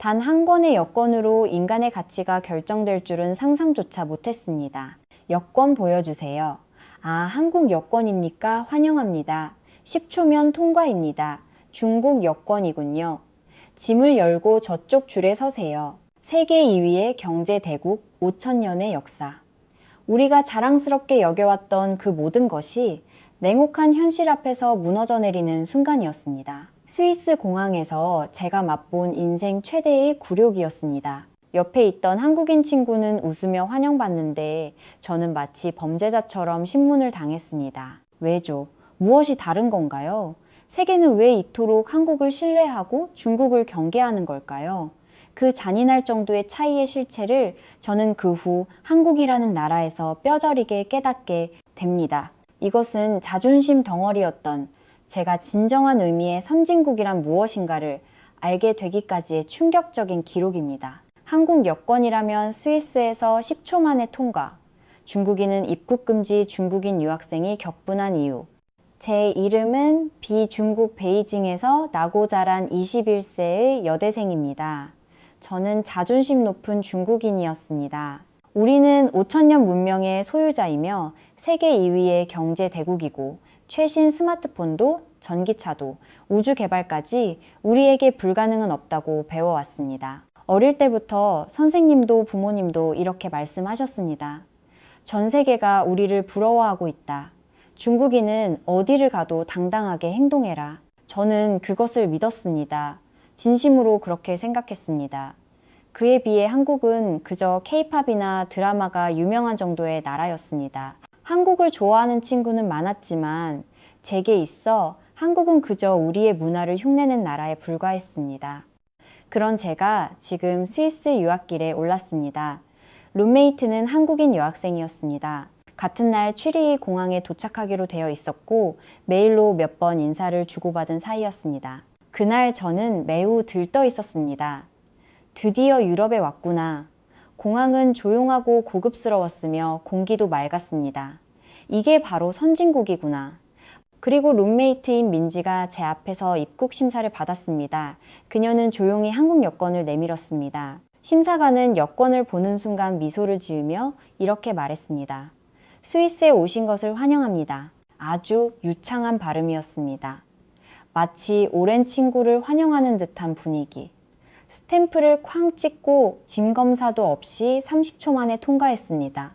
단 한 권의 여권으로 인간의 가치가 결정될 줄은 상상조차 못했습니다. 여권 보여주세요. 아, 한국 여권입니까? 환영합니다. 10초면 통과입니다. 중국 여권이군요. 짐을 열고 저쪽 줄에 서세요. 세계 2위의 경제 대국 5천년의 역사. 우리가 자랑스럽게 여겨왔던 그 모든 것이 냉혹한 현실 앞에서 무너져 내리는 순간이었습니다. 스위스 공항에서 제가 맛본 인생 최대의 굴욕이었습니다. 옆에 있던 한국인 친구는 웃으며 환영받는데 저는 마치 범죄자처럼 신문을 당했습니다. 왜죠? 무엇이 다른 건가요? 세계는 왜 이토록 한국을 신뢰하고 중국을 경계하는 걸까요? 그 잔인할 정도의 차이의 실체를 저는 그 후 한국이라는 나라에서 뼈저리게 깨닫게 됩니다. 이것은 자존심 덩어리였던 제가 진정한 의미의 선진국이란 무엇인가를 알게 되기까지의 충격적인 기록입니다. 한국 여권이라면 스위스에서 10초 만에 통과, 중국인은 입국 금지 중국인 유학생이 격분한 이유, 제 이름은 비중국 베이징에서 나고 자란 21세의 여대생입니다. 저는 자존심 높은 중국인이었습니다. 우리는 5천년 문명의 소유자이며 세계 2위의 경제 대국이고 최신 스마트폰도 전기차도 우주 개발까지 우리에게 불가능은 없다고 배워왔습니다. 어릴 때부터 선생님도 부모님도 이렇게 말씀하셨습니다. 전 세계가 우리를 부러워하고 있다. 중국인은 어디를 가도 당당하게 행동해라. 저는 그것을 믿었습니다. 진심으로 그렇게 생각했습니다. 그에 비해 한국은 그저 케이팝이나 드라마가 유명한 정도의 나라였습니다. 한국을 좋아하는 친구는 많았지만 제게 있어 한국은 그저 우리의 문화를 흉내낸 나라에 불과했습니다. 그런 제가 지금 스위스 유학길에 올랐습니다. 룸메이트는 한국인 여학생이었습니다. 같은 날 취리 공항에 도착하기로 되어 있었고 메일로 몇 번 인사를 주고받은 사이였습니다. 그날 저는 매우 들떠 있었습니다. 드디어 유럽에 왔구나. 공항은 조용하고 고급스러웠으며 공기도 맑았습니다. 이게 바로 선진국이구나. 그리고 룸메이트인 민지가 제 앞에서 입국 심사를 받았습니다. 그녀는 조용히 한국 여권을 내밀었습니다. 심사관은 여권을 보는 순간 미소를 지으며 이렇게 말했습니다. 스위스에 오신 것을 환영합니다. 아주 유창한 발음이었습니다. 마치 오랜 친구를 환영하는 듯한 분위기. 스탬프를 쾅 찍고 짐 검사도 없이 30초 만에 통과했습니다.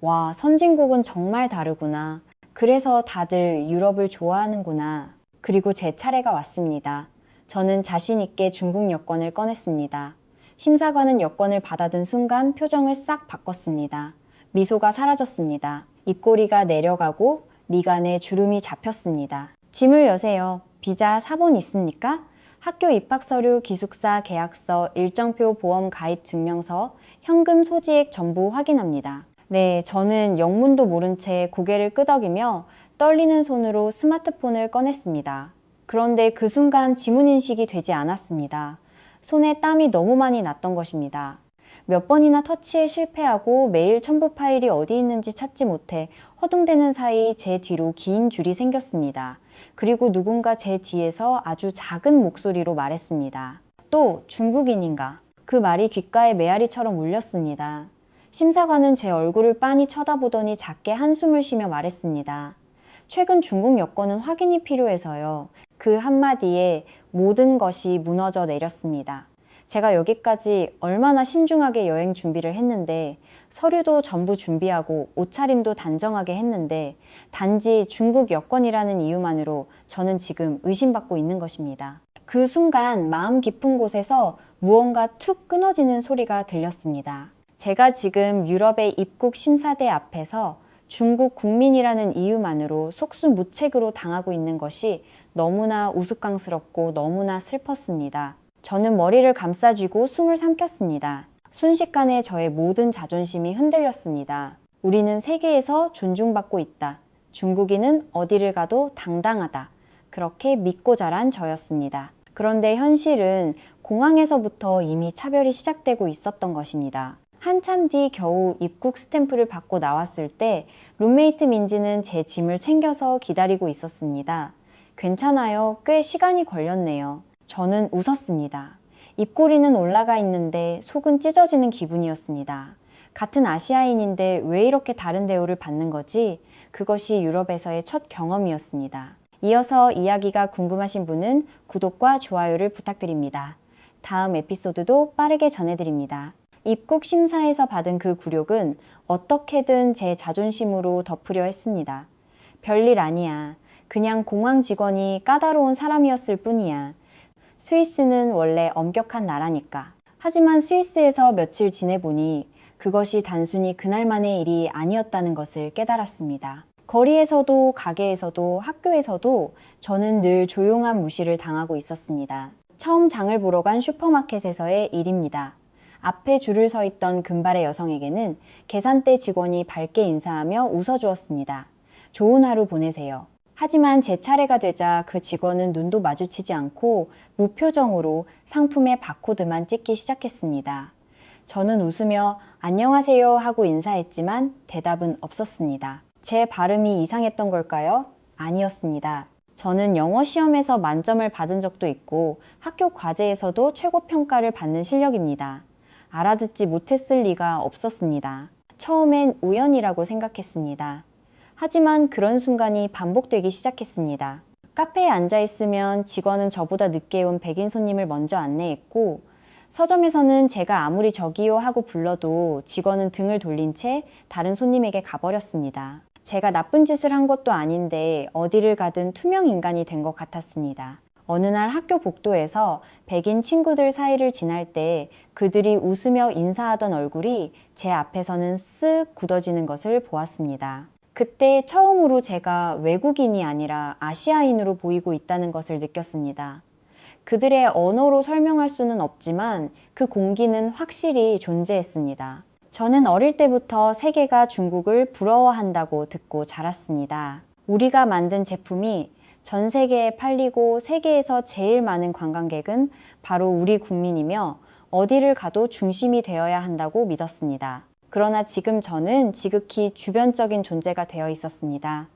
와, 선진국은 정말 다르구나. 그래서 다들 유럽을 좋아하는구나. 그리고 제 차례가 왔습니다. 저는 자신있게 중국 여권을 꺼냈습니다. 심사관은 여권을 받아든 순간 표정을 싹 바꿨습니다. 미소가 사라졌습니다. 입꼬리가 내려가고 미간에 주름이 잡혔습니다. 짐을 여세요. 비자 사본 있습니까? 학교 입학 서류, 기숙사 계약서, 일정표 보험 가입 증명서, 현금 소지액 전부 확인합니다. 네, 저는 영문도 모른 채 고개를 끄덕이며 떨리는 손으로 스마트폰을 꺼냈습니다. 그런데 그 순간 지문 인식이 되지 않았습니다. 손에 땀이 너무 많이 났던 것입니다. 몇 번이나 터치에 실패하고 메일 첨부 파일이 어디 있는지 찾지 못해 허둥대는 사이 제 뒤로 긴 줄이 생겼습니다. 그리고 누군가 제 뒤에서 아주 작은 목소리로 말했습니다. 또 중국인인가? 그 말이 귓가에 메아리처럼 울렸습니다. 심사관은 제 얼굴을 빤히 쳐다보더니 작게 한숨을 쉬며 말했습니다. 최근 중국 여권은 확인이 필요해서요. 그 한마디에 모든 것이 무너져 내렸습니다. 제가 여기까지 얼마나 신중하게 여행 준비를 했는데 서류도 전부 준비하고 옷차림도 단정하게 했는데 단지 중국 여권이라는 이유만으로 저는 지금 의심받고 있는 것입니다. 그 순간 마음 깊은 곳에서 무언가 툭 끊어지는 소리가 들렸습니다. 제가 지금 유럽의 입국 심사대 앞에서 중국 국민이라는 이유만으로 속수무책으로 당하고 있는 것이 너무나 우스꽝스럽고 너무나 슬펐습니다. 저는 머리를 감싸쥐고 숨을 삼켰습니다. 순식간에 저의 모든 자존심이 흔들렸습니다. 우리는 세계에서 존중받고 있다. 중국인은 어디를 가도 당당하다. 그렇게 믿고 자란 저였습니다. 그런데 현실은 공항에서부터 이미 차별이 시작되고 있었던 것입니다. 한참 뒤 겨우 입국 스탬프를 받고 나왔을 때 룸메이트 민지는 제 짐을 챙겨서 기다리고 있었습니다. 괜찮아요. 꽤 시간이 걸렸네요. 저는 웃었습니다. 입꼬리는 올라가 있는데 속은 찢어지는 기분이었습니다. 같은 아시아인인데 왜 이렇게 다른 대우를 받는 거지? 그것이 유럽에서의 첫 경험이었습니다. 이어서 이야기가 궁금하신 분은 구독과 좋아요를 부탁드립니다. 다음 에피소드도 빠르게 전해드립니다. 입국 심사에서 받은 그 굴욕은 어떻게든 제 자존심으로 덮으려 했습니다. 별일 아니야. 그냥 공항 직원이 까다로운 사람이었을 뿐이야. 스위스는 원래 엄격한 나라니까. 하지만 스위스에서 며칠 지내보니 그것이 단순히 그날만의 일이 아니었다는 것을 깨달았습니다. 거리에서도 가게에서도 학교에서도 저는 늘 조용한 무시를 당하고 있었습니다. 처음 장을 보러 간 슈퍼마켓에서의 일입니다. 앞에 줄을 서 있던 금발의 여성에게는 계산대 직원이 밝게 인사하며 웃어주었습니다. 좋은 하루 보내세요. 하지만 제 차례가 되자 그 직원은 눈도 마주치지 않고 무표정으로 상품의 바코드만 찍기 시작했습니다. 저는 웃으며 안녕하세요 하고 인사했지만 대답은 없었습니다. 제 발음이 이상했던 걸까요? 아니었습니다. 저는 영어 시험에서 만점을 받은 적도 있고 학교 과제에서도 최고 평가를 받는 실력입니다. 알아듣지 못했을 리가 없었습니다. 처음엔 우연이라고 생각했습니다. 하지만 그런 순간이 반복되기 시작했습니다. 카페에 앉아 있으면 직원은 저보다 늦게 온 백인 손님을 먼저 안내했고 서점에서는 제가 아무리 저기요 하고 불러도 직원은 등을 돌린 채 다른 손님에게 가버렸습니다. 제가 나쁜 짓을 한 것도 아닌데 어디를 가든 투명 인간이 된 것 같았습니다. 어느 날 학교 복도에서 백인 친구들 사이를 지날 때 그들이 웃으며 인사하던 얼굴이 제 앞에서는 쓱 굳어지는 것을 보았습니다. 그때 처음으로 제가 외국인이 아니라 아시아인으로 보이고 있다는 것을 느꼈습니다. 그들의 언어로 설명할 수는 없지만 그 공기는 확실히 존재했습니다. 저는 어릴 때부터 세계가 중국을 부러워한다고 듣고 자랐습니다. 우리가 만든 제품이 전 세계에 팔리고 세계에서 제일 많은 관광객은 바로 우리 국민이며 어디를 가도 중심이 되어야 한다고 믿었습니다. 그러나 지금 저는 지극히 주변적인 존재가 되어 있었습니다.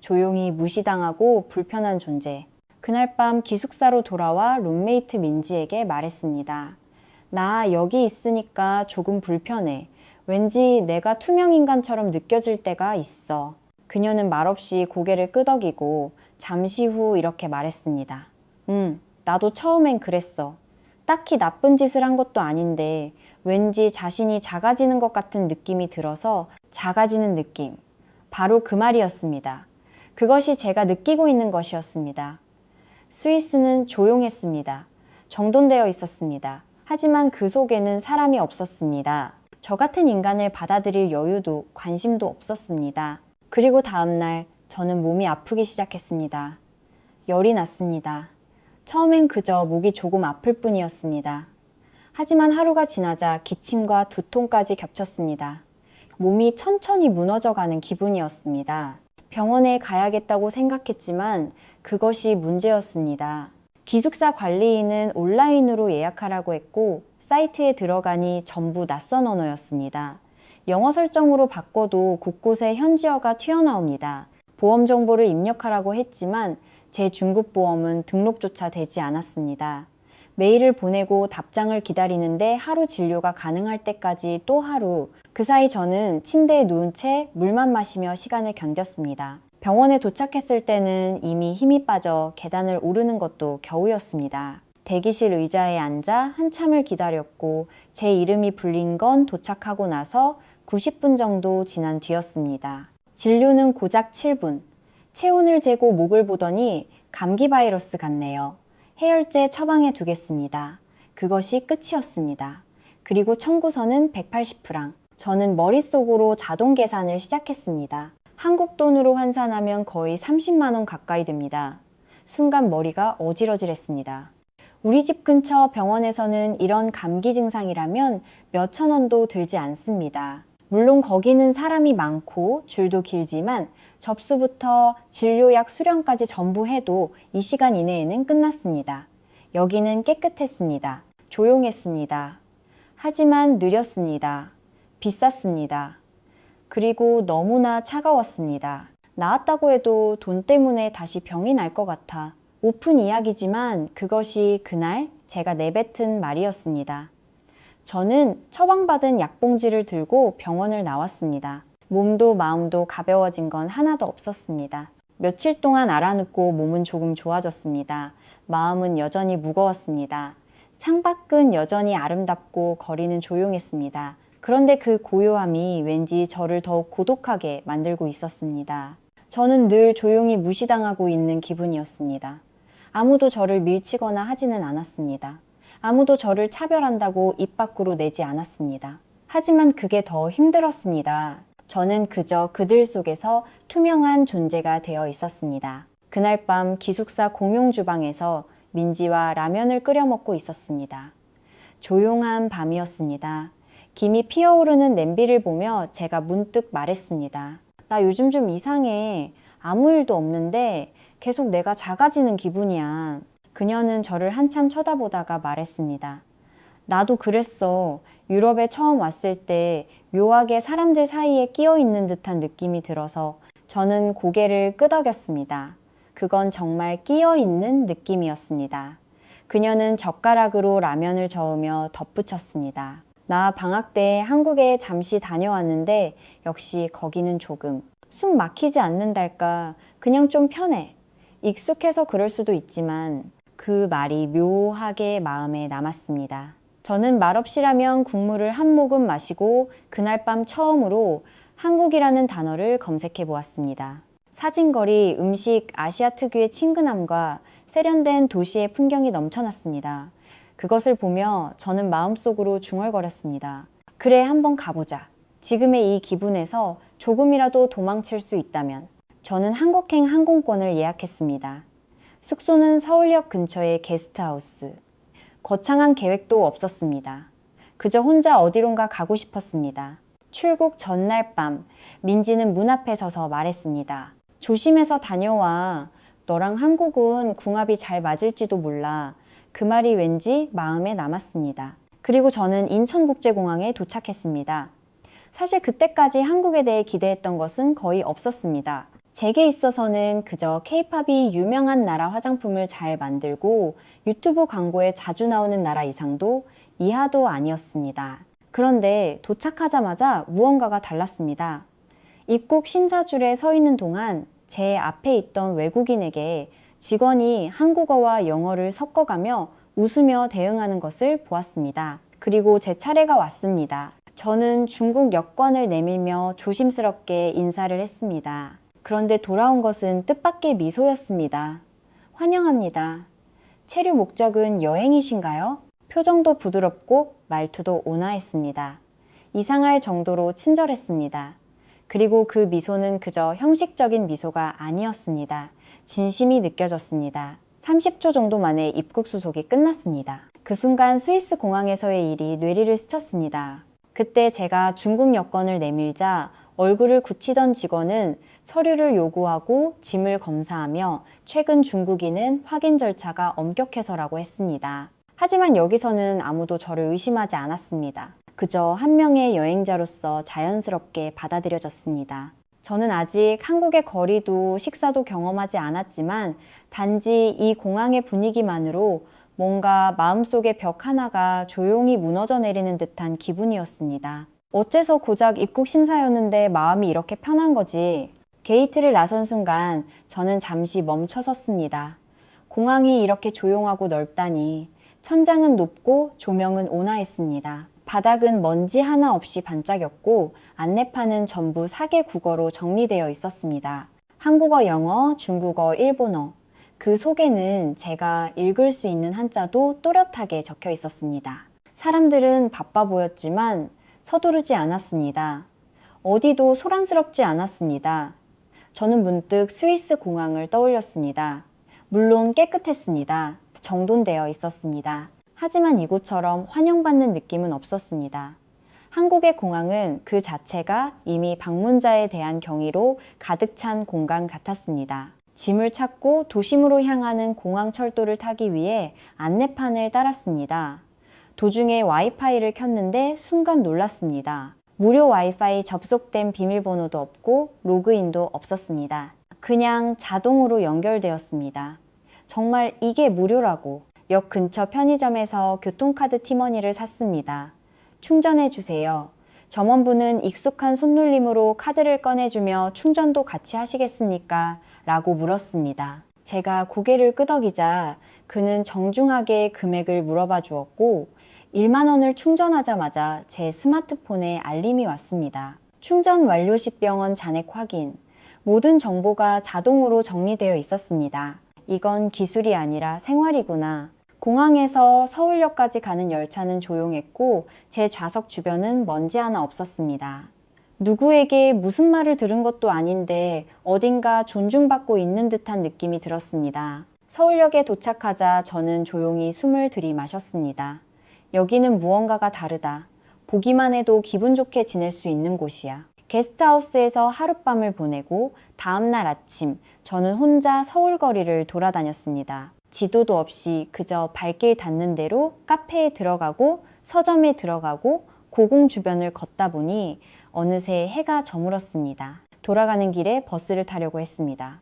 조용히 무시당하고 불편한 존재. 그날 밤 기숙사로 돌아와 룸메이트 민지에게 말했습니다. 나 여기 있으니까 조금 불편해. 왠지 내가 투명 인간처럼 느껴질 때가 있어. 그녀는 말없이 고개를 끄덕이고 잠시 후 이렇게 말했습니다. 음, 나도 처음엔 그랬어. 딱히 나쁜 짓을 한 것도 아닌데 왠지 자신이 작아지는 것 같은 느낌이 들어서 작아지는 느낌. 바로 그 말이었습니다. 그것이 제가 느끼고 있는 것이었습니다. 스위스는 조용했습니다. 정돈되어 있었습니다. 하지만 그 속에는 사람이 없었습니다. 저 같은 인간을 받아들일 여유도 관심도 없었습니다. 그리고 다음날 저는 몸이 아프기 시작했습니다. 열이 났습니다. 처음엔 그저 목이 조금 아플 뿐이었습니다. 하지만 하루가 지나자 기침과 두통까지 겹쳤습니다. 몸이 천천히 무너져가는 기분이었습니다. 병원에 가야겠다고 생각했지만 그것이 문제였습니다. 기숙사 관리인은 온라인으로 예약하라고 했고 사이트에 들어가니 전부 낯선 언어였습니다. 영어 설정으로 바꿔도 곳곳에 현지어가 튀어나옵니다. 보험 정보를 입력하라고 했지만 제 중국 보험은 등록조차 되지 않았습니다. 메일을 보내고 답장을 기다리는데 하루 진료가 가능할 때까지 또 하루. 그 사이 저는 침대에 누운 채 물만 마시며 시간을 견뎠습니다. 병원에 도착했을 때는 이미 힘이 빠져 계단을 오르는 것도 겨우였습니다. 대기실 의자에 앉아 한참을 기다렸고 제 이름이 불린 건 도착하고 나서 90분 정도 지난 뒤였습니다. 진료는 고작 7분. 체온을 재고 목을 보더니 감기 바이러스 같네요. 해열제 처방해 두겠습니다. 그것이 끝이었습니다. 그리고 청구서는 180프랑. 저는 머릿속으로 자동 계산을 시작했습니다. 한국 돈으로 환산하면 거의 30만원 가까이 됩니다. 순간 머리가 어지러질했습니다. 우리 집 근처 병원에서는 이런 감기 증상이라면 몇천 원도 들지 않습니다. 물론 거기는 사람이 많고 줄도 길지만 접수부터 진료약 수령까지 전부 해도 이 시간 이내에는 끝났습니다. 여기는 깨끗했습니다. 조용했습니다. 하지만 느렸습니다. 비쌌습니다. 그리고 너무나 차가웠습니다. 나았다고 해도 돈 때문에 다시 병이 날 것 같아. 오픈 이야기지만 그것이 그날 제가 내뱉은 말이었습니다. 저는 처방받은 약봉지를 들고 병원을 나왔습니다. 몸도 마음도 가벼워진 건 하나도 없었습니다. 며칠 동안 알아눕고 몸은 조금 좋아졌습니다. 마음은 여전히 무거웠습니다. 창밖은 여전히 아름답고 거리는 조용했습니다. 그런데 그 고요함이 왠지 저를 더욱 고독하게 만들고 있었습니다. 저는 늘 조용히 무시당하고 있는 기분이었습니다. 아무도 저를 밀치거나 하지는 않았습니다. 아무도 저를 차별한다고 입 밖으로 내지 않았습니다. 하지만 그게 더 힘들었습니다. 저는 그저 그들 속에서 투명한 존재가 되어 있었습니다. 그날 밤 기숙사 공용 주방에서 민지와 라면을 끓여 먹고 있었습니다. 조용한 밤이었습니다. 김이 피어오르는 냄비를 보며 제가 문득 말했습니다. 나 요즘 좀 이상해. 아무 일도 없는데 계속 내가 작아지는 기분이야. 그녀는 저를 한참 쳐다보다가 말했습니다. 나도 그랬어. 유럽에 처음 왔을 때 묘하게 사람들 사이에 끼어 있는 듯한 느낌이 들어서 저는 고개를 끄덕였습니다. 그건 정말 끼어 있는 느낌이었습니다. 그녀는 젓가락으로 라면을 저으며 덧붙였습니다. 나 방학 때 한국에 잠시 다녀왔는데 역시 거기는 조금 숨 막히지 않는달까 그냥 좀 편해. 익숙해서 그럴 수도 있지만 그 말이 묘하게 마음에 남았습니다. 저는 말없이 라면 국물을 한 모금 마시고 그날 밤 처음으로 한국이라는 단어를 검색해 보았습니다. 사진거리, 음식, 아시아 특유의 친근함과 세련된 도시의 풍경이 넘쳐났습니다. 그것을 보며 저는 마음속으로 중얼거렸습니다. 그래, 한번 가보자. 지금의 이 기분에서 조금이라도 도망칠 수 있다면 저는 한국행 항공권을 예약했습니다. 숙소는 서울역 근처의 게스트하우스. 거창한 계획도 없었습니다. 그저 혼자 어디론가 가고 싶었습니다. 출국 전날 밤, 민지는 문 앞에 서서 말했습니다. 조심해서 다녀와. 너랑 한국은 궁합이 잘 맞을지도 몰라. 그 말이 왠지 마음에 남았습니다. 그리고 저는 인천국제공항에 도착했습니다. 사실 그때까지 한국에 대해 기대했던 것은 거의 없었습니다. 제게 있어서는 그저 케이팝이 유명한 나라 화장품을 잘 만들고 유튜브 광고에 자주 나오는 나라 이상도 이하도 아니었습니다. 그런데 도착하자마자 무언가가 달랐습니다. 입국 심사줄에 서 있는 동안 제 앞에 있던 외국인에게 직원이 한국어와 영어를 섞어가며 웃으며 대응하는 것을 보았습니다. 그리고 제 차례가 왔습니다. 저는 중국 여권을 내밀며 조심스럽게 인사를 했습니다. 그런데 돌아온 것은 뜻밖의 미소였습니다. 환영합니다. 체류 목적은 여행이신가요? 표정도 부드럽고 말투도 온화했습니다. 이상할 정도로 친절했습니다. 그리고 그 미소는 그저 형식적인 미소가 아니었습니다. 진심이 느껴졌습니다. 30초 정도 만에 입국 수속이 끝났습니다. 그 순간 스위스 공항에서의 일이 뇌리를 스쳤습니다. 그때 제가 중국 여권을 내밀자 얼굴을 굳히던 직원은 서류를 요구하고 짐을 검사하며 최근 중국인은 확인 절차가 엄격해서라고 했습니다. 하지만 여기서는 아무도 저를 의심하지 않았습니다. 그저 한 명의 여행자로서 자연스럽게 받아들여졌습니다. 저는 아직 한국의 거리도 식사도 경험하지 않았지만 단지 이 공항의 분위기만으로 뭔가 마음속의 벽 하나가 조용히 무너져 내리는 듯한 기분이었습니다. 어째서 고작 입국 심사였는데 마음이 이렇게 편한 거지? 게이트를 나선 순간 저는 잠시 멈춰 섰습니다. 공항이 이렇게 조용하고 넓다니 천장은 높고 조명은 온화했습니다. 바닥은 먼지 하나 없이 반짝였고 안내판은 전부 사계 국어로 정리되어 있었습니다. 한국어, 영어, 중국어, 일본어. 그 속에는 제가 읽을 수 있는 한자도 또렷하게 적혀 있었습니다. 사람들은 바빠 보였지만 서두르지 않았습니다. 어디도 소란스럽지 않았습니다. 저는 문득 스위스 공항을 떠올렸습니다. 물론 깨끗했습니다. 정돈되어 있었습니다. 하지만 이곳처럼 환영받는 느낌은 없었습니다. 한국의 공항은 그 자체가 이미 방문자에 대한 경의로 가득 찬 공간 같았습니다. 짐을 찾고 도심으로 향하는 공항 철도를 타기 위해 안내판을 따랐습니다. 도중에 와이파이를 켰는데 순간 놀랐습니다. 무료 와이파이 접속된 비밀번호도 없고 로그인도 없었습니다. 그냥 자동으로 연결되었습니다. 정말 이게 무료라고 역 근처 편의점에서 교통카드 티머니를 샀습니다. 충전해 주세요. 점원분은 익숙한 손놀림으로 카드를 꺼내주며 충전도 같이 하시겠습니까? 라고 물었습니다. 제가 고개를 끄덕이자 그는 정중하게 금액을 물어봐 주었고 1만 원을 충전하자마자 제 스마트폰에 알림이 왔습니다. 충전 완료 시 병원 잔액 확인. 모든 정보가 자동으로 정리되어 있었습니다. 이건 기술이 아니라 생활이구나. 공항에서 서울역까지 가는 열차는 조용했고 제 좌석 주변은 먼지 하나 없었습니다. 누구에게 무슨 말을 들은 것도 아닌데 어딘가 존중받고 있는 듯한 느낌이 들었습니다. 서울역에 도착하자 저는 조용히 숨을 들이마셨습니다. 여기는 무언가가 다르다. 보기만 해도 기분 좋게 지낼 수 있는 곳이야. 게스트하우스에서 하룻밤을 보내고 다음날 아침 저는 혼자 서울 거리를 돌아다녔습니다. 지도도 없이 그저 발길 닿는 대로 카페에 들어가고 서점에 들어가고 고궁 주변을 걷다 보니 어느새 해가 저물었습니다. 돌아가는 길에 버스를 타려고 했습니다.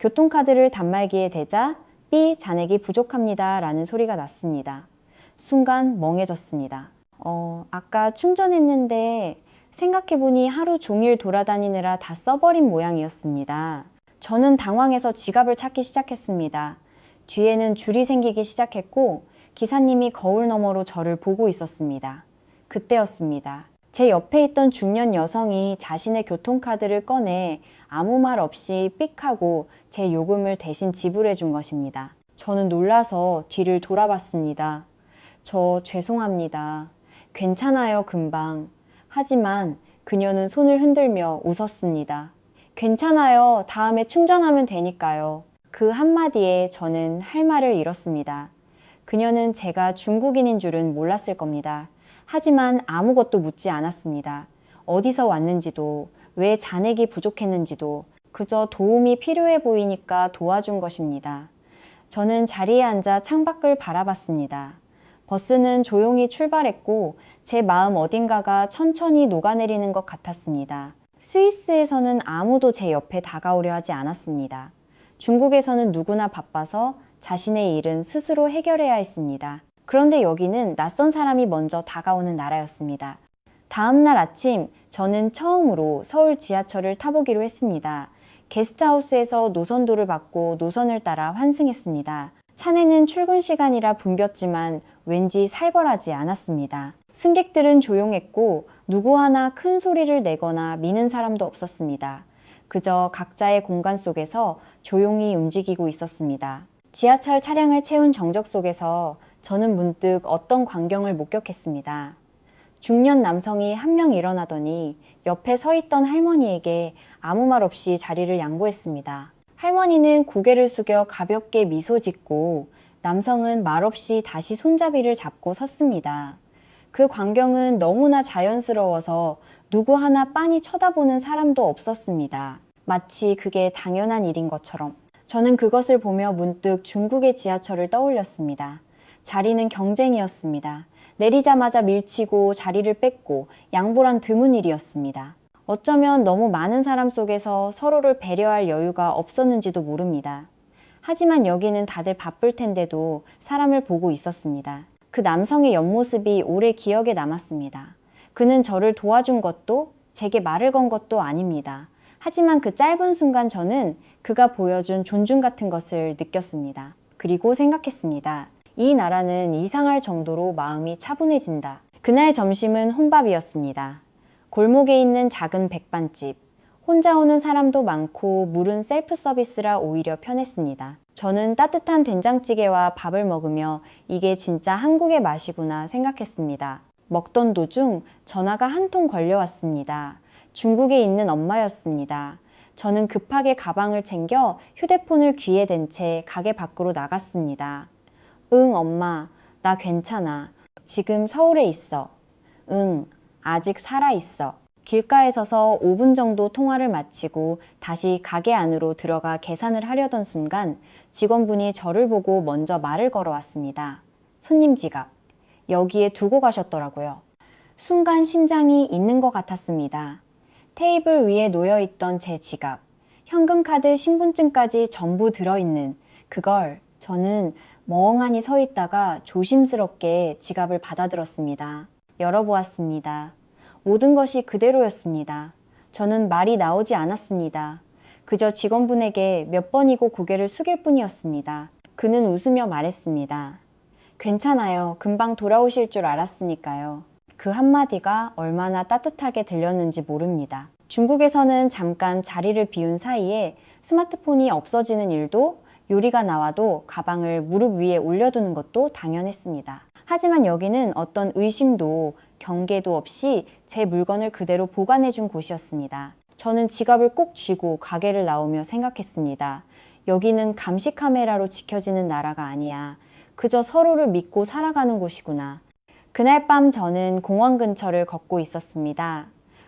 교통카드를 단말기에 대자 삐 잔액이 부족합니다 라는 소리가 났습니다. 순간 멍해졌습니다. 어, 아까 충전했는데 생각해보니 하루 종일 돌아다니느라 다 써버린 모양이었습니다. 저는 당황해서 지갑을 찾기 시작했습니다. 뒤에는 줄이 생기기 시작했고 기사님이 거울 너머로 저를 보고 있었습니다. 그때였습니다. 제 옆에 있던 중년 여성이 자신의 교통카드를 꺼내 아무 말 없이 삑하고 제 요금을 대신 지불해 준 것입니다. 저는 놀라서 뒤를 돌아봤습니다. 저 죄송합니다. 괜찮아요, 금방. 하지만 그녀는 손을 흔들며 웃었습니다. 괜찮아요. 다음에 충전하면 되니까요. 그 한마디에 저는 할 말을 잃었습니다. 그녀는 제가 중국인인 줄은 몰랐을 겁니다. 하지만 아무것도 묻지 않았습니다. 어디서 왔는지도, 왜 잔액이 부족했는지도, 그저 도움이 필요해 보이니까 도와준 것입니다. 저는 자리에 앉아 창밖을 바라봤습니다. 버스는 조용히 출발했고 제 마음 어딘가가 천천히 녹아내리는 것 같았습니다. 스위스에서는 아무도 제 옆에 다가오려 하지 않았습니다. 중국에서는 누구나 바빠서 자신의 일은 스스로 해결해야 했습니다. 그런데 여기는 낯선 사람이 먼저 다가오는 나라였습니다. 다음날 아침 저는 처음으로 서울 지하철을 타보기로 했습니다. 게스트하우스에서 노선도를 받고 노선을 따라 환승했습니다. 차내는 출근 시간이라 붐볐지만 왠지 살벌하지 않았습니다. 승객들은 조용했고 누구 하나 큰 소리를 내거나 미는 사람도 없었습니다. 그저 각자의 공간 속에서 조용히 움직이고 있었습니다. 지하철 차량을 채운 정적 속에서 저는 문득 어떤 광경을 목격했습니다. 중년 남성이 한 명 일어나더니 옆에 서 있던 할머니에게 아무 말 없이 자리를 양보했습니다. 할머니는 고개를 숙여 가볍게 미소 짓고 남성은 말없이 다시 손잡이를 잡고 섰습니다. 그 광경은 너무나 자연스러워서 누구 하나 빤히 쳐다보는 사람도 없었습니다. 마치 그게 당연한 일인 것처럼. 저는 그것을 보며 문득 중국의 지하철을 떠올렸습니다. 자리는 경쟁이었습니다. 내리자마자 밀치고 자리를 뺏고 양보란 드문 일이었습니다. 어쩌면 너무 많은 사람 속에서 서로를 배려할 여유가 없었는지도 모릅니다. 하지만 여기는 다들 바쁠 텐데도 사람을 보고 있었습니다. 그 남성의 옆모습이 오래 기억에 남았습니다. 그는 저를 도와준 것도 제게 말을 건 것도 아닙니다. 하지만 그 짧은 순간 저는 그가 보여준 존중 같은 것을 느꼈습니다. 그리고 생각했습니다. 이 나라는 이상할 정도로 마음이 차분해진다. 그날 점심은 혼밥이었습니다. 골목에 있는 작은 백반집. 혼자 오는 사람도 많고 물은 셀프 서비스라 오히려 편했습니다. 저는 따뜻한 된장찌개와 밥을 먹으며 이게 진짜 한국의 맛이구나 생각했습니다. 먹던 도중 전화가 한 통 걸려왔습니다. 중국에 있는 엄마였습니다. 저는 급하게 가방을 챙겨 휴대폰을 귀에 댄 채 가게 밖으로 나갔습니다. 응, 엄마. 나 괜찮아. 지금 서울에 있어. 응, 아직 살아있어. 길가에 서서 5분 정도 통화를 마치고 다시 가게 안으로 들어가 계산을 하려던 순간 직원분이 저를 보고 먼저 말을 걸어왔습니다. 손님 지갑. 여기에 두고 가셨더라고요. 순간 심장이 있는 것 같았습니다. 테이블 위에 놓여 있던 제 지갑. 현금카드 신분증까지 전부 들어있는 그걸 저는 멍하니 서 있다가 조심스럽게 지갑을 받아들었습니다. 열어보았습니다. 모든 것이 그대로였습니다. 저는 말이 나오지 않았습니다. 그저 직원분에게 몇 번이고 고개를 숙일 뿐이었습니다. 그는 웃으며 말했습니다. 괜찮아요. 금방 돌아오실 줄 알았으니까요. 그 한마디가 얼마나 따뜻하게 들렸는지 모릅니다. 중국에서는 잠깐 자리를 비운 사이에 스마트폰이 없어지는 일도 요리가 나와도 가방을 무릎 위에 올려두는 것도 당연했습니다. 하지만 여기는 어떤 의심도 경계도 없이 제 물건을 그대로 보관해 준 곳이었습니다. 저는 지갑을 꼭 쥐고 가게를 나오며 생각했습니다. 여기는 감시 카메라로 지켜지는 나라가 아니야. 그저 서로를 믿고 살아가는 곳이구나. 그날 밤 저는 공원 근처를 걷고 있었습니다.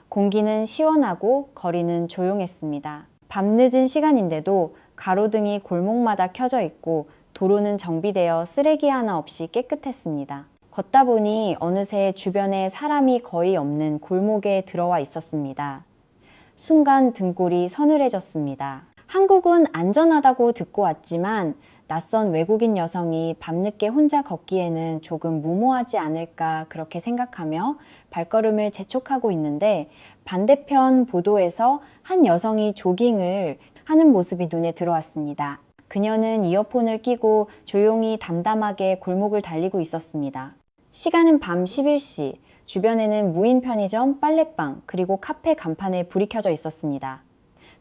공기는 시원하고 거리는 조용했습니다. 밤늦은 시간인데도 가로등이 골목마다 켜져 있고 도로는 정비되어 쓰레기 하나 없이 깨끗했습니다. 걷다 보니 어느새 주변에 사람이 거의 없는 골목에 들어와 있었습니다. 순간 등골이 서늘해졌습니다. 한국은 안전하다고 듣고 왔지만 낯선 외국인 여성이 밤늦게 혼자 걷기에는 조금 무모하지 않을까 그렇게 생각하며 발걸음을 재촉하고 있는데 반대편 보도에서 한 여성이 조깅을 하는 모습이 눈에 들어왔습니다. 그녀는 이어폰을 끼고 조용히 담담하게 골목을 달리고 있었습니다. 시간은 밤 11시. 주변에는 무인 편의점, 빨래방, 그리고 카페 간판에 불이 켜져 있었습니다.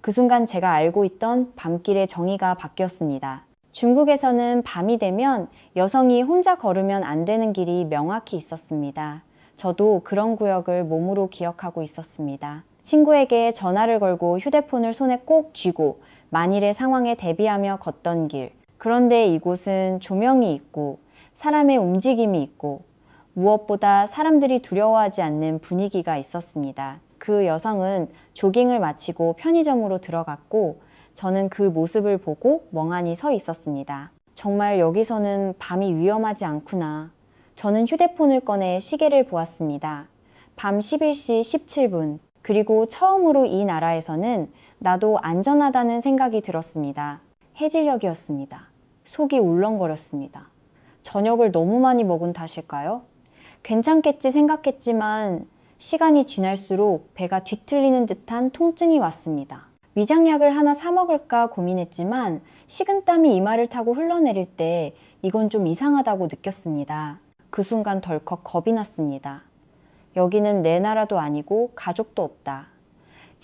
그 순간 제가 알고 있던 밤길의 정의가 바뀌었습니다. 중국에서는 밤이 되면 여성이 혼자 걸으면 안 되는 길이 명확히 있었습니다. 저도 그런 구역을 몸으로 기억하고 있었습니다. 친구에게 전화를 걸고 휴대폰을 손에 꼭 쥐고 만일의 상황에 대비하며 걷던 길. 그런데 이곳은 조명이 있고 사람의 움직임이 있고 무엇보다 사람들이 두려워하지 않는 분위기가 있었습니다. 그 여성은 조깅을 마치고 편의점으로 들어갔고 저는 그 모습을 보고 멍하니 서 있었습니다. 정말 여기서는 밤이 위험하지 않구나. 저는 휴대폰을 꺼내 시계를 보았습니다. 밤 11시 17분. 그리고 처음으로 이 나라에서는 나도 안전하다는 생각이 들었습니다. 해질녘이었습니다. 속이 울렁거렸습니다. 저녁을 너무 많이 먹은 탓일까요? 괜찮겠지 생각했지만 시간이 지날수록 배가 뒤틀리는 듯한 통증이 왔습니다. 위장약을 하나 사 먹을까 고민했지만 식은땀이 이마를 타고 흘러내릴 때 이건 좀 이상하다고 느꼈습니다. 그 순간 덜컥 겁이 났습니다. 여기는 내 나라도 아니고 가족도 없다.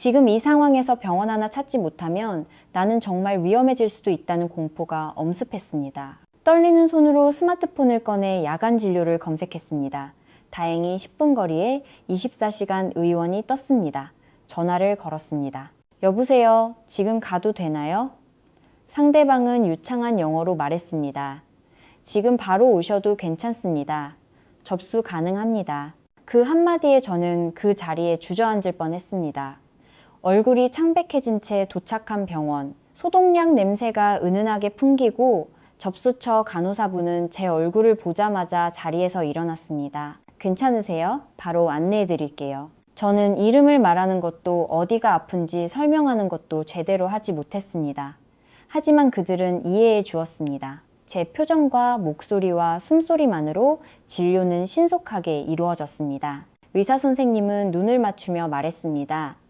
지금 이 상황에서 병원 하나 찾지 못하면 나는 정말 위험해질 수도 있다는 공포가 엄습했습니다. 떨리는 손으로 스마트폰을 꺼내 야간 진료를 검색했습니다. 다행히 10분 거리에 24시간 의원이 떴습니다. 전화를 걸었습니다. 여보세요. 지금 가도 되나요? 상대방은 유창한 영어로 말했습니다. 지금 바로 오셔도 괜찮습니다. 접수 가능합니다. 그 한마디에 저는 그 자리에 주저앉을 뻔 했습니다. 얼굴이 창백해진 채 도착한 병원. 소독약 냄새가 은은하게 풍기고 접수처 간호사분은 제 얼굴을 보자마자 자리에서 일어났습니다. 괜찮으세요? 바로 안내해 드릴게요. 저는 이름을 말하는 것도 어디가 아픈지 설명하는 것도 제대로 하지 못했습니다. 하지만 그들은 이해해 주었습니다. 제 표정과 목소리와 숨소리만으로 진료는 신속하게 이루어졌습니다. 의사 선생님은 눈을 맞추며 말했습니다.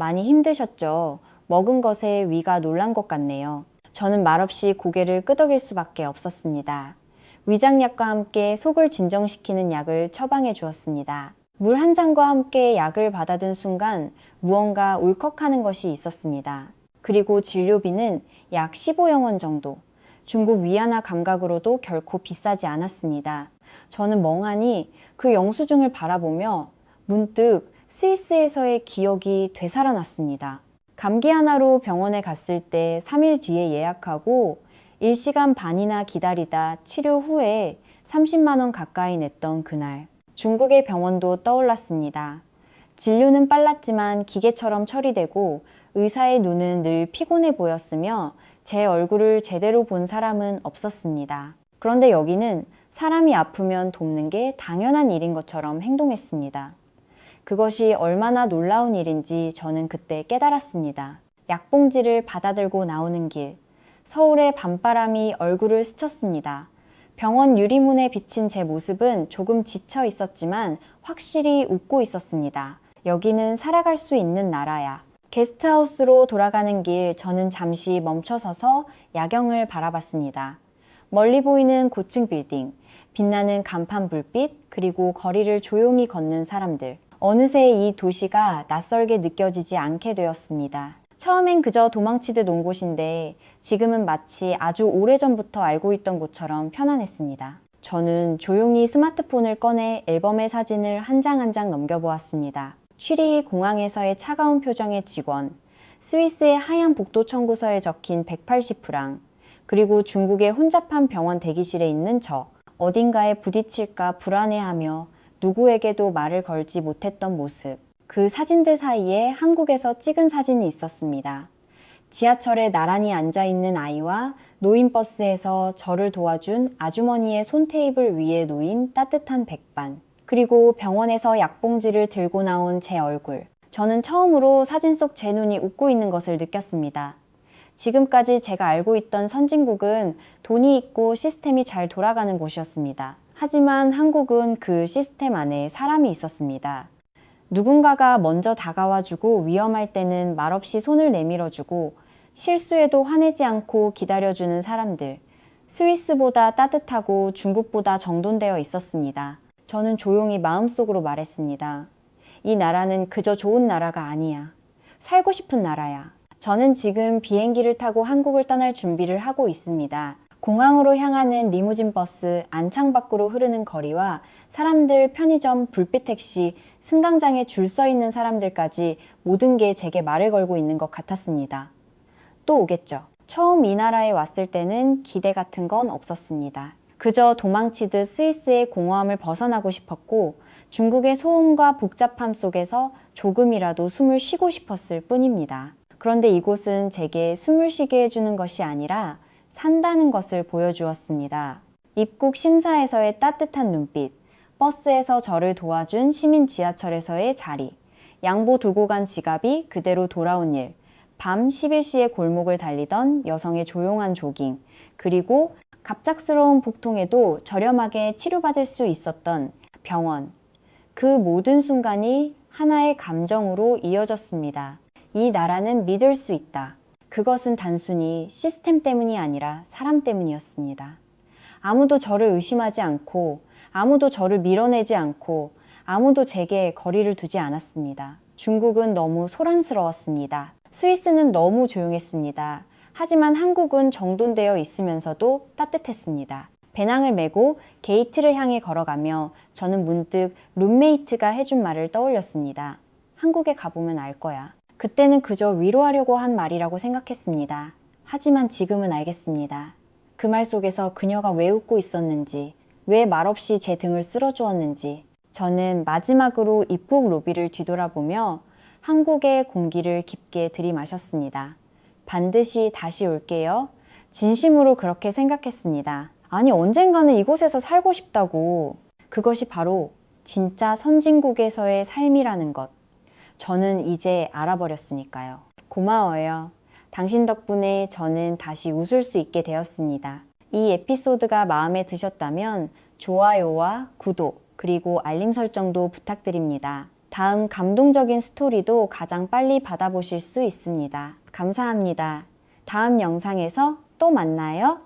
많이 힘드셨죠? 먹은 것에 위가 놀란 것 같네요. 저는 말없이 고개를 끄덕일 수밖에 없었습니다. 위장약과 함께 속을 진정시키는 약을 처방해 주었습니다. 물 한 잔과 함께 약을 받아든 순간 무언가 울컥하는 것이 있었습니다. 그리고 진료비는 약 15영원 정도. 중국 위안화 감각으로도 결코 비싸지 않았습니다. 저는 멍하니 그 영수증을 바라보며 문득 스위스에서의 기억이 되살아났습니다. 감기 하나로 병원에 갔을 때 3일 뒤에 예약하고 1시간 반이나 기다리다 치료 후에 30만원 가까이 냈던 그날. 중국의 병원도 떠올랐습니다. 진료는 빨랐지만 기계처럼 처리되고 의사의 눈은 늘 피곤해 보였으며 제 얼굴을 제대로 본 사람은 없었습니다. 그런데 여기는 사람이 아프면 돕는 게 당연한 일인 것처럼 행동했습니다. 그것이 얼마나 놀라운 일인지 저는 그때 깨달았습니다. 약봉지를 받아들고 나오는 길. 서울의 밤바람이 얼굴을 스쳤습니다. 병원 유리문에 비친 제 모습은 조금 지쳐 있었지만 확실히 웃고 있었습니다. 여기는 살아갈 수 있는 나라야. 게스트하우스로 돌아가는 길 저는 잠시 멈춰서서 야경을 바라봤습니다. 멀리 보이는 고층 빌딩, 빛나는 간판 불빛, 그리고 거리를 조용히 걷는 사람들. 어느새 이 도시가 낯설게 느껴지지 않게 되었습니다. 처음엔 그저 도망치듯 온 곳인데 지금은 마치 아주 오래전부터 알고 있던 곳처럼 편안했습니다. 저는 조용히 스마트폰을 꺼내 앨범의 사진을 한 장 한장 넘겨보았습니다. 취리 공항에서의 차가운 표정의 직원, 스위스의 하얀 복도 청구서에 적힌 180프랑, 그리고 중국의 혼잡한 병원 대기실에 있는 저, 어딘가에 부딪힐까 불안해하며 누구에게도 말을 걸지 못했던 모습. 그 사진들 사이에 한국에서 찍은 사진이 있었습니다. 지하철에 나란히 앉아 있는 아이와 노인버스에서 저를 도와준 아주머니의 손테이블 위에 놓인 따뜻한 백반. 그리고 병원에서 약봉지를 들고 나온 제 얼굴. 저는 처음으로 사진 속 제 눈이 웃고 있는 것을 느꼈습니다. 지금까지 제가 알고 있던 선진국은 돈이 있고 시스템이 잘 돌아가는 곳이었습니다. 하지만 한국은 그 시스템 안에 사람이 있었습니다. 누군가가 먼저 다가와주고 위험할 때는 말없이 손을 내밀어주고 실수에도 화내지 않고 기다려주는 사람들. 스위스보다 따뜻하고 중국보다 정돈되어 있었습니다. 저는 조용히 마음속으로 말했습니다. 이 나라는 그저 좋은 나라가 아니야. 살고 싶은 나라야. 저는 지금 비행기를 타고 한국을 떠날 준비를 하고 있습니다. 공항으로 향하는 리무진 버스, 안창 밖으로 흐르는 거리와 사람들, 편의점, 불빛 택시, 승강장에 줄 서 있는 사람들까지 모든 게 제게 말을 걸고 있는 것 같았습니다. 또 오겠죠. 처음 이 나라에 왔을 때는 기대 같은 건 없었습니다. 그저 도망치듯 스위스의 공허함을 벗어나고 싶었고 중국의 소음과 복잡함 속에서 조금이라도 숨을 쉬고 싶었을 뿐입니다. 그런데 이곳은 제게 숨을 쉬게 해주는 것이 아니라 산다는 것을 보여주었습니다. 입국 심사에서의 따뜻한 눈빛, 버스에서 저를 도와준 시민 지하철에서의 자리, 양보 두고 간 지갑이 그대로 돌아온 일, 밤 11시에 골목을 달리던 여성의 조용한 조깅, 그리고 갑작스러운 복통에도 저렴하게 치료받을 수 있었던 병원. 그 모든 순간이 하나의 감정으로 이어졌습니다. 이 나라는 믿을 수 있다. 그것은 단순히 시스템 때문이 아니라 사람 때문이었습니다. 아무도 저를 의심하지 않고, 아무도 저를 밀어내지 않고, 아무도 제게 거리를 두지 않았습니다. 중국은 너무 소란스러웠습니다. 스위스는 너무 조용했습니다. 하지만 한국은 정돈되어 있으면서도 따뜻했습니다. 배낭을 메고 게이트를 향해 걸어가며 저는 문득 룸메이트가 해준 말을 떠올렸습니다. 한국에 가보면 알 거야. 그때는 그저 위로하려고 한 말이라고 생각했습니다. 하지만 지금은 알겠습니다. 그 말 속에서 그녀가 왜 웃고 있었는지, 왜 말없이 제 등을 쓸어주었는지, 저는 마지막으로 입국 로비를 뒤돌아보며 한국의 공기를 깊게 들이마셨습니다. 반드시 다시 올게요. 진심으로 그렇게 생각했습니다. 아니, 언젠가는 이곳에서 살고 싶다고. 그것이 바로 진짜 선진국에서의 삶이라는 것. 저는 이제 알아버렸으니까요. 고마워요. 당신 덕분에 저는 다시 웃을 수 있게 되었습니다. 이 에피소드가 마음에 드셨다면 좋아요와 구독, 그리고 알림 설정도 부탁드립니다. 다음 감동적인 스토리도 가장 빨리 받아보실 수 있습니다. 감사합니다. 다음 영상에서 또 만나요.